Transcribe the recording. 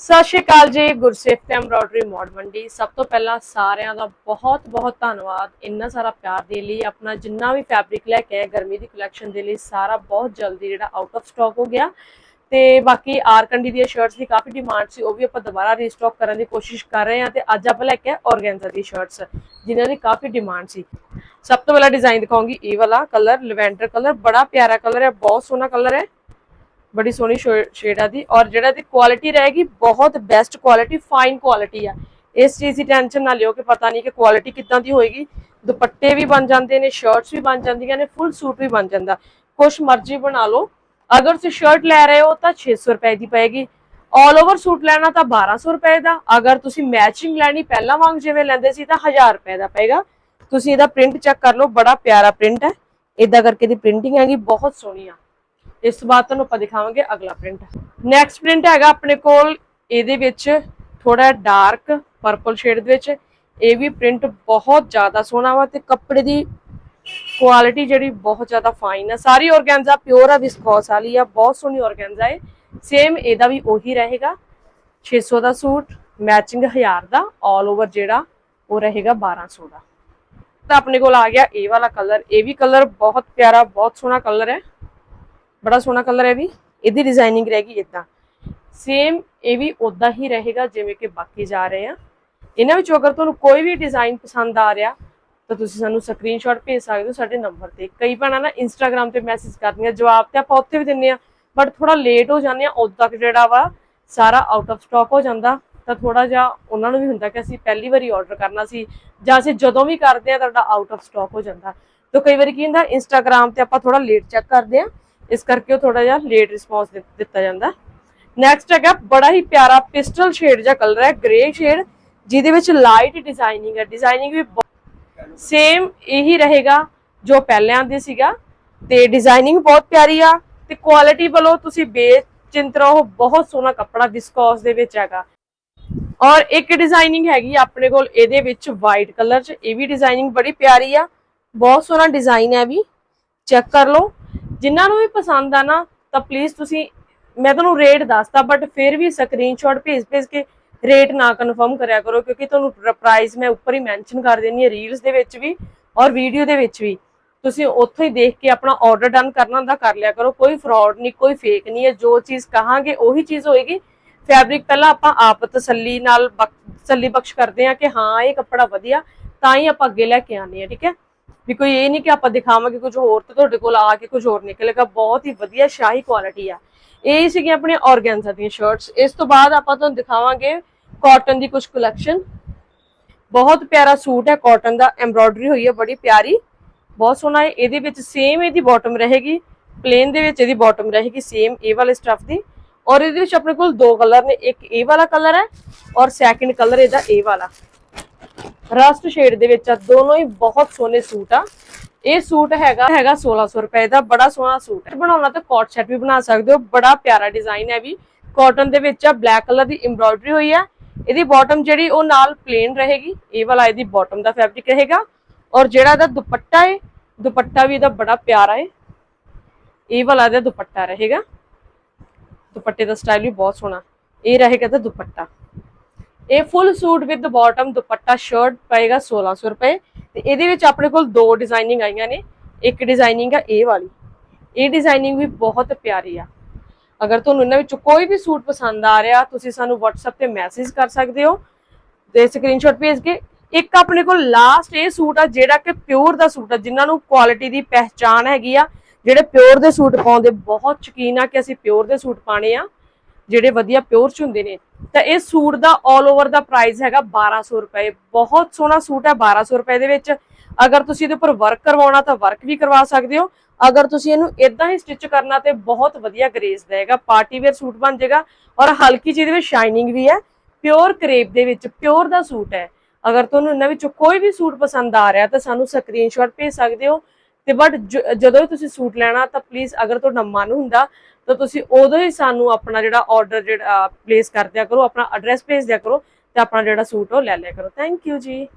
ਸਤਿ ਸ਼੍ਰੀ ਅਕਾਲ ਜੀ ਗੁਰਸੇਵ ਤੇ ਐਮਬ੍ਰੋਇਡਰੀ ਮੋਡ ਮੰਡੀ। ਸਭ ਤੋਂ ਪਹਿਲਾਂ ਸਾਰਿਆਂ ਦਾ ਬਹੁਤ ਬਹੁਤ ਧੰਨਵਾਦ। ਇੰਨਾ ਸਾਰਾ ਪਿਆਰ ਦੇ ਲਈ, ਆਪਣਾ ਜਿੰਨਾ ਵੀ ਫੈਬਰਿਕ ਲੈ ਕੇ ਆਏ, ਗਰਮੀ ਦੀ ਕਲੈਕਸ਼ਨ ਦੇ ਲਈ, ਸਾਰਾ ਬਹੁਤ ਜਲਦੀ ਜਿਹੜਾ ਆਊਟ ਆਫ ਸਟਾਕ ਹੋ ਗਿਆ। ਤੇ ਬਾਕੀ ਆਰ ਕੰਡੀ ਦੀਆਂ ਸ਼ਰਟਸ ਦੀ ਕਾਫੀ ਡਿਮਾਂਡ ਸੀ, ਉਹ ਵੀ ਆਪਾਂ ਦੁਬਾਰਾ ਰੀਸਟਾਕ ਕਰਨ ਦੀ ਕੋਸ਼ਿਸ਼ ਕਰ ਰਹੇ ਹਾਂ ਤੇ ਅੱਜ ਆਪਾਂ ਲੈ ਕੇ ਆਏ ਔਰਗੈਂਜ਼ਾ ਦੀ ਸ਼ਰਟਸ ਜਿਨ੍ਹਾਂ ਦੀ ਕਾਫੀ ਡਿਮਾਂਡ ਸੀ। ਸਭ ਤੋਂ ਪਹਿਲਾਂ ਡਿਜ਼ਾਈਨ ਦਿਖਾਉਂਗੀ, ਇਹ ਵਾਲਾ ਕਲਰ ਲਵੈਂਡਰ ਕਲਰ ਬੜਾ ਪਿਆਰਾ ਕਲਰ ਹੈ, ਬਹੁਤ ਸੋਹਣਾ ਕਲਰ ਹੈ। ਬੜੀ ਸੋਹਣੀ ਸ਼ੇਡ ਆ ਦੀ। ਔਰ ਜਿਹੜਾ ਦੀ ਕੁਆਲਿਟੀ ਰਹੇਗੀ, ਬਹੁਤ ਬੈਸਟ ਕੁਆਲਿਟੀ ਫਾਈਨ ਕੁਆਲਿਟੀ ਆ। ਇਸ ਚੀਜ਼ ਦੀ ਟੈਨਸ਼ਨ ਨਾ ਲਿਓ ਕਿ ਪਤਾ ਨਹੀਂ ਕਿ ਕੁਆਲਿਟੀ ਕਿੱਦਾਂ ਦੀ ਹੋਏਗੀ। ਦੁਪੱਟੇ ਵੀ ਬਣ ਜਾਂਦੇ ਨੇ ਸ਼ਰਟਸ ਵੀ ਬਣ ਜਾਂਦੀਆਂ ਨੇ ਫੁੱਲ ਸੂਟ ਵੀ ਬਣ ਜਾਂਦਾ। ਕੁਛ ਮਰਜ਼ੀ ਬਣਾ ਲਓ। ਅਗਰ ਤੁਸੀਂ ਸ਼ਰਟ ਲੈ ਰਹੇ ਹੋ ਤਾਂ 600 ਰੁਪਏ ਦੀ ਪਏਗੀ। ਆਲ ਓਵਰ ਸੂਟ ਲੈਣਾ ਤਾਂ 1200 ਰੁਪਏ ਦਾ। ਅਗਰ ਤੁਸੀਂ ਮੈਚਿੰਗ ਲੈਣੀ ਪਹਿਲਾਂ ਵਾਂਗ ਜਿਵੇਂ ਲੈਂਦੇ ਸੀ ਤਾਂ 1000 ਰੁਪਏ ਦਾ ਪਏਗਾ। ਤੁਸੀਂ ਇਹਦਾ ਪ੍ਰਿੰਟ ਚੈੱਕ ਕਰ ਲਓ। ਬੜਾ ਪਿਆਰਾ ਪ੍ਰਿੰਟ ਹੈ। ਇਦਾਂ ਕਰਕੇ ਦੀ ਪ੍ਰਿੰਟਿੰਗ ਹੈਗੀ, ਬਹੁਤ ਸੋਹਣੀ ਆ। ਇਸ ਤੋਂ ਬਾਅਦ ਤੁਹਾਨੂੰ ਆਪਾਂ ਦਿਖਾਵਾਂਗੇ ਅਗਲਾ ਪ੍ਰਿੰਟ ਨੈਕਸਟ ਪ੍ਰਿੰਟ ਹੈਗਾ ਆਪਣੇ ਕੋਲ, ਇਹਦੇ ਵਿੱਚ ਥੋੜਾ ਡਾਰਕ ਪਰਪਲ ਸ਼ੇਡ ਦੇ ਵਿੱਚ। ਇਹ ਵੀ ਪ੍ਰਿੰਟ ਬਹੁਤ ਜ਼ਿਆਦਾ ਸੋਹਣਾ ਵਾ ਤੇ ਕੱਪੜੇ ਦੀ ਕੁਆਲਿਟੀ ਜਿਹੜੀ ਬਹੁਤ ਜ਼ਿਆਦਾ ਫਾਈਨ ਆ। ਸਾਰੀ ਔਰਗੈਂਜ਼ਾ ਪਿਓਰ ਆ ਵਿਸਕੋਸ ਵਾਲੀ ਆ, ਬਹੁਤ ਸੋਹਣੀ ਔਰਗੈਂਜ਼ਾ ਹੈ ਸੇਮ ਇਹਦਾ ਵੀ ਉਹੀ ਰਹੇਗਾ। 600 ਦਾ ਸੂਟ ਮੈਚਿੰਗ 1000 ਦਾ ਆਲ ਓਵਰ ਜਿਹੜਾ ਉਹ ਰਹੇਗਾ 1200 ਦਾ। ਤਾਂ ਆਪਣੇ ਕੋਲ ਆ ਗਿਆ ਇਹ ਵਾਲਾ ਕਲਰ ਇਹ ਵੀ ਕਲਰ ਬਹੁਤ ਪਿਆਰਾ, ਬਹੁਤ ਸੋਹਣਾ ਕਲਰ ਹੈ। ਬੜਾ ਸੋਹਣਾ ਕਲਰ ਹੈ ਵੀ। ਇਹਦੀ ਡਿਜ਼ਾਈਨਿੰਗ ਰਹੇਗੀ ਇਦਾਂ ਸੇਮ ਇਹ ਵੀ ਉਦਾਂ ਹੀ ਰਹੇਗਾ ਜਿਵੇਂ ਕਿ ਬਾਕੀ ਜਾ ਰਹੇ ਆ। ਇਹਨਾਂ ਵਿੱਚੋਂ ਅਗਰ ਤੁਹਾਨੂੰ ਕੋਈ ਵੀ ਡਿਜ਼ਾਈਨ ਪਸੰਦ ਆ ਰਿਹਾ, ਤਾਂ ਤੁਸੀਂ ਸਾਨੂੰ ਸਕਰੀਨਸ਼ਾਟ ਭੇਜ ਸਕਦੇ ਹੋ ਸਾਡੇ ਨੰਬਰ ਤੇ। ਕਈ ਭੈਣਾਂ ਨਾ ਇੰਸਟਾਗ੍ਰam ਤੇ ਮੈਸੇਜ ਕਰਦੀਆਂ ਜਵਾਬ ਤੇ ਆਪਾਂ ਉੱਥੇ ਵੀ ਦਿੰਨੇ ਆ ਬਟ ਥੋੜਾ ਲੇਟ ਹੋ ਜਾਂਦੇ ਆ, ਉਦੋਂ ਤੱਕ ਜਿਹੜਾ ਵਾ ਸਾਰਾ ਆਊਟ ਆਫ ਸਟਾਕ ਹੋ ਜਾਂਦਾ। ਤਾਂ ਥੋੜਾ ਜਿਹਾ ਉਹਨਾਂ ਨੂੰ ਵੀ ਹੁੰਦਾ ਕਿ ਅਸੀਂ ਪਹਿਲੀ ਵਾਰੀ ਆਰਡਰ ਕਰਨਾ ਸੀ, ਜਾਂ ਅਸੀਂ ਜਦੋਂ ਵੀ ਕਰਦੇ ਆ ਤੁਹਾਡਾ ਆਊਟ ਆਫ ਸਟਾਕ ਹੋ ਜਾਂਦਾ। ਤਾਂ ਕਈ ਵਾਰੀ ਕੀ ਹੁੰਦਾ ਇੰਸਟਾਗ੍ਰam ਤੇ ਆਪਾਂ ਥੋੜਾ ਲੇਟ ਚੈੱਕ ਕਰਦੇ ਆ ਇਸ ਕਰਕੇ ਉਹ ਥੋੜਾ ਜਿਹਾ ਲੇਟ ਰਿਸਪੌਂਸ ਦਿੱਤਾ ਜਾਂਦਾ। ਨੈਕਸਟ ਹੈਗਾ, ਬੜਾ ਹੀ ਪਿਆਰਾ ਪਿਸਟਲ ਸ਼ੇਡ ਜਿਹਾ ਕਲਰ ਹੈ ਗ੍ਰੇ ਸ਼ੇਡ ਜਿਹਦੇ ਵਿੱਚ ਲਾਈਟ ਡਿਜ਼ਾਈਨਿੰਗ ਹੈ। ਡਿਜ਼ਾਈਨਿੰਗ ਵੀ ਸੇਮ ਇਹੀ ਰਹੇਗਾ ਜੋ ਪਹਿਲਿਆਂ ਦੇ ਸੀਗਾ। ਤੇ ਡਿਜ਼ਾਈਨਿੰਗ ਬਹੁਤ ਪਿਆਰੀ ਆ ਤੇ ਕੁਆਲਿਟੀ ਵੱਲੋਂ ਤੁਸੀਂ ਬੇਚਿੰਤ ਰਹੋ, ਬਹੁਤ ਸੋਹਣਾ ਕੱਪੜਾ ਵਿਸਕੋਸ ਦੇ ਵਿੱਚ ਹੈਗਾ। ਔਰ ਇੱਕ ਡਿਜ਼ਾਈਨਿੰਗ ਹੈਗੀ ਆਪਣੇ ਕੋਲ, ਇਹਦੇ ਵਿੱਚ ਵਾਈਟ ਕਲਰ 'ਚ, ਇਹ ਵੀ ਡਿਜ਼ਾਈਨਿੰਗ ਬੜੀ ਪਿਆਰੀ ਆ। ਬਹੁਤ ਸੋਹਣਾ ਡਿਜ਼ਾਈਨ ਹੈ ਵੀ। ਚੈੱਕ ਕਰ ਲਓ। ਜਿਨ੍ਹਾਂ ਨੂੰ ਵੀ ਪਸੰਦ ਆ ਨਾ, ਤਾਂ ਪਲੀਜ਼ ਤੁਸੀਂ, ਮੈਂ ਤੁਹਾਨੂੰ ਰੇਟ ਦੱਸਤਾ ਬਟ ਫਿਰ ਵੀ ਸਕਰੀਨਸ਼ਾਟ ਭੇਜ ਭੇਜ ਕੇ ਰੇਟ ਨਾ ਕਨਫਰਮ ਕਰਿਆ ਕਰੋ, ਕਿਉਂਕਿ ਤੁਹਾਨੂੰ ਪ੍ਰਾਈਸ ਮੈਂ ਉੱਪਰ ਹੀ ਮੈਂਸ਼ਨ ਕਰ ਦੇਣੀ ਹੈ ਰੀਲਸ ਦੇ ਵਿੱਚ ਵੀ ਔਰ ਵੀਡੀਓ ਦੇ ਵਿੱਚ ਵੀ। ਤੁਸੀਂ ਉੱਥੋਂ ਹੀ ਦੇਖ ਕੇ ਆਪਣਾ ਆਰਡਰ ਡਨ ਕਰਨਾ ਦਾ ਕਰ ਲਿਆ ਕਰੋ, ਕੋਈ ਫਰਾਡ ਨਹੀਂ, ਕੋਈ ਫੇਕ ਨਹੀਂ ਹੈ, ਜੋ ਚੀਜ਼ ਕਹਾਂਗੇ ਉਹੀ ਚੀਜ਼ ਹੋਏਗੀ। ਫੈਬਰਿਕ ਪਹਿਲਾਂ ਆਪਾਂ ਆਪ ਤਸੱਲੀ ਨਾਲ ਤਸੱਲੀ ਬਖਸ਼ ਕਰਦੇ ਆ ਕਿ ਹਾਂ, ਇਹ ਕੱਪੜਾ ਵਧੀਆ, ਤਾਂ ਹੀ ਆਪਾਂ ਅੱਗੇ ਲੈ ਕੇ ਆਨੇ ਆ ਠੀਕ ਹੈ? ਵੀ ਕੋਈ ਇਹ ਨਹੀਂ ਕਿ ਆਪਾਂ ਦਿਖਾਵਾਂਗੇ ਕੁਝ ਹੋਰ ਤੇ ਤੁਹਾਡੇ ਕੋਲ ਆ ਕੇ ਕੁਝ ਹੋਰ ਨਿਕਲੇਗਾ। ਬਹੁਤ ਹੀ ਵਧੀਆ ਸ਼ਾਹੀ ਕੁਆਲਿਟੀ ਆ। ਇਹ ਸੀਗੀਆਂ ਆਪਣੀਆਂ ਆਰਗੈਂਜ਼ਾ ਦੀਆਂ ਸ਼ਰਟਸ ਇਸ ਤੋਂ ਬਾਅਦ ਆਪਾਂ ਤੁਹਾਨੂੰ ਦਿਖਾਵਾਂਗੇ ਕਾਟਨ ਦੀ ਕੁਝ ਕਲੈਕਸ਼ਨ ਬਹੁਤ ਪਿਆਰਾ ਸੂਟ ਹੈ ਕਾਟਨ ਦਾ। ਐਮਬ੍ਰੋਇਡਰੀ ਹੋਈ ਹੈ, ਬੜੀ ਪਿਆਰੀ। ਬਹੁਤ ਸੋਹਣਾ ਹੈ। ਇਹਦੇ ਵਿੱਚ ਸੇਮ ਇਹਦੀ ਬਾਟਮ ਰਹੇਗੀ। ਪਲੇਨ ਦੇ ਵਿੱਚ ਇਹਦੀ ਬਾਟਮ ਰਹੇਗੀ ਸੇਮ ਇਹ ਵਾਲੇ ਸਟਫ ਦੀ। ਔਰ ਇਹਦੇ ਵਿੱਚ ਆਪਣੇ ਕੋਲ ਦੋ ਕਲਰ ਨੇ। ਇੱਕ ਇਹ ਵਾਲਾ ਕਲਰ ਹੈ ਔਰ ਸੈਕਿੰਡ ਕਲਰ ਇਹਦਾ ਇਹ ਵਾਲਾ। ਰਸਟ ਸ਼ੇਡ ਦੇ ਵਿੱਚ ਆ, ਦੋਨੋਂ ਹੀ ਬਹੁਤ ਸੋਹਣੇ ਸੂਟ ਆ। ਇਹ ਸੂਟ ਹੈਗਾ ਹੈਗਾ 1600 ਰੁਪਏ ਦਾ, ਬੜਾ ਸੋਹਣਾ ਸੂਟ ਬਣਾਉਣਾ ਤਾਂ ਕੋਟ ਸੈਟ ਵੀ ਬਣਾ ਸਕਦੇ ਹੋ, ਬੜਾ ਪਿਆਰਾ ਡਿਜ਼ਾਈਨ ਹੈ ਵੀ। ਕਾਟਨ ਦੇ ਵਿੱਚ ਆ ਬਲੈਕ ਕਲਰ ਦੀ ਐਮਬ੍ਰੋਇਡਰੀ ਹੋਈ ਆ ਇਹਦੀ ਬਾਟਮ ਜਿਹੜੀ, ਉਹ ਨਾਲ ਪਲੇਨ ਰਹੇਗੀ। ਇਹ ਵਾਲਾ ਇਹਦੀ ਬਾਟਮ ਦਾ ਫੈਬਰਿਕ ਰਹੇਗਾ। ਔਰ ਜਿਹੜਾ ਇਹਦਾ ਦੁਪੱਟਾ ਹੈ ਦੁਪੱਟਾ ਵੀ ਇਹਦਾ ਬੜਾ ਪਿਆਰਾ ਹੈ ਇਹ ਵਾਲਾ ਇਹਦਾ ਦੁਪੱਟਾ ਰਹੇਗਾ। ਦੁਪੱਟੇ ਦਾ ਸਟਾਈਲ ਵੀ ਬਹੁਤ ਸੋਹਣਾ। ਇਹ ਰਹੇਗਾ ਤਾਂ ਦੁਪੱਟਾ। ਇਹ ਫੁੱਲ ਸੂਟ ਵਿਦ ਬਾਟਮ ਦੁਪੱਟਾ ਸ਼ਰਟ ਪਏਗਾ 1600 ਰੁਪਏ ਤੇ ਇਹਦੇ ਵਿੱਚ ਆਪਣੇ ਕੋਲ ਦੋ ਡਿਜ਼ਾਈਨਿੰਗ ਆਈਆਂ ਨੇ, ਇੱਕ ਡਿਜ਼ਾਈਨਿੰਗ ਆ ਇਹ ਵਾਲੀ। ਇਹ ਡਿਜ਼ਾਈਨਿੰਗ ਵੀ ਬਹੁਤ ਪਿਆਰੀ ਆ। ਅਗਰ ਤੁਹਾਨੂੰ ਇਹਨਾਂ ਵਿੱਚੋਂ ਕੋਈ ਵੀ ਸੂਟ ਪਸੰਦ ਆ ਰਿਹਾ, ਤੁਸੀਂ ਸਾਨੂੰ WhatsApp ਤੇ ਮੈਸੇਜ ਕਰ ਸਕਦੇ ਹੋ ਤੇ ਸਕਰੀਨਸ਼ਾਟ ਭੇਜ ਕੇ। ਇੱਕ ਆਪਣੇ ਕੋਲ ਲਾਸਟ ਇਹ ਸੂਟ ਆ, ਜਿਹੜਾ ਕਿ ਪਿਓਰ ਦਾ ਸੂਟ ਆ, ਜਿਨ੍ਹਾਂ ਨੂੰ ਕੁਆਲਿਟੀ ਦੀ ਪਹਿਚਾਨ ਹੈਗੀ ਆ, ਜਿਹੜੇ ਪਿਓਰ ਦੇ ਸੂਟ ਪਾਉਂਦੇ, ਬਹੁਤ ਸ਼ਕੀਨ ਆ ਕਿ ਅਸੀਂ ਪਿਓਰ ਦੇ ਸੂਟ ਪਾਣੇ ਆ। ਜਿਹੜੇ ਵਧੀਆ ਪਿਓਰ ਚ ਹੁੰਦੇ ਨੇ, ਤਾਂ ਇਹ ਸੂਟ ਦਾ 올 ਓਵਰ ਦਾ ਪ੍ਰਾਈਸ ਹੈਗਾ 1200 ਰੁਪਏ। ਬਹੁਤ ਸੋਹਣਾ ਸੂਟ ਹੈ 1200 ਰੁਪਏ ਦੇ ਵਿੱਚ। ਅਗਰ ਤੁਸੀਂ ਇਹਦੇ ਉੱਪਰ ਵਰਕ ਕਰਵਾਉਣਾ ਤਾਂ ਵਰਕ ਵੀ ਕਰਵਾ ਸਕਦੇ ਹੋ। ਅਗਰ ਤੁਸੀਂ ਇਹਨੂੰ ਇਦਾਂ ਹੀ ਸਟਿਚ ਕਰਨਾ ਤੇ ਬਹੁਤ ਵਧੀਆ ਗ੍ਰੇਸ ਦੇਗਾ ਪਾਰਟੀ ਵੇਅਰ ਸੂਟ ਬਣ ਜਾਏਗਾ ਔਰ ਹਲਕੀ ਜਿਹੀ ਦੇ ਵਿੱਚ ਸ਼ਾਈਨਿੰਗ ਵੀ ਹੈ। ਪਿਓਰ ਕਰੇਪ ਦੇ ਵਿੱਚ ਪਿਓਰ ਦਾ ਸੂਟ ਹੈ। ਅਗਰ ਤੁਹਾਨੂੰ ਇਹਨਾਂ ਵਿੱਚੋਂ ਕੋਈ ਵੀ ਸੂਟ ਪਸੰਦ ਆ ਰਿਹਾ ਤਾਂ ਸਾਨੂੰ ਸਕਰੀਨਸ਼ਾਟ ਭੇਜ ਸਕਦੇ ਹੋ। ਤੇ ਬਟ ਜਦੋਂ ਵੀ ਤੁਸੀਂ ਸੂਟ ਲੈਣਾ ਤਾਂ ਪਲੀਜ਼ ਅਗਰ ਤੁਹਾਡਾ ਮਨ ਹੁੰਦਾ ਤਾਂ ਤੁਸੀਂ ਉਦੋਂ ਹੀ ਸਾਨੂੰ ਆਪਣਾ ਜਿਹੜਾ ਆਰਡਰ ਜਿਹੜਾ ਪਲੇਸ ਕਰ ਦਿਆ ਕਰੋ, ਆਪਣਾ ਐਡਰੈਸ ਭੇਜ ਦਿਆ ਕਰੋ ਤੇ ਆਪਣਾ ਜਿਹੜਾ ਸੂਟ ਉਹ ਲੈ ਲਿਆ ਕਰੋ। ਥੈਂਕ ਯੂ ਜੀ।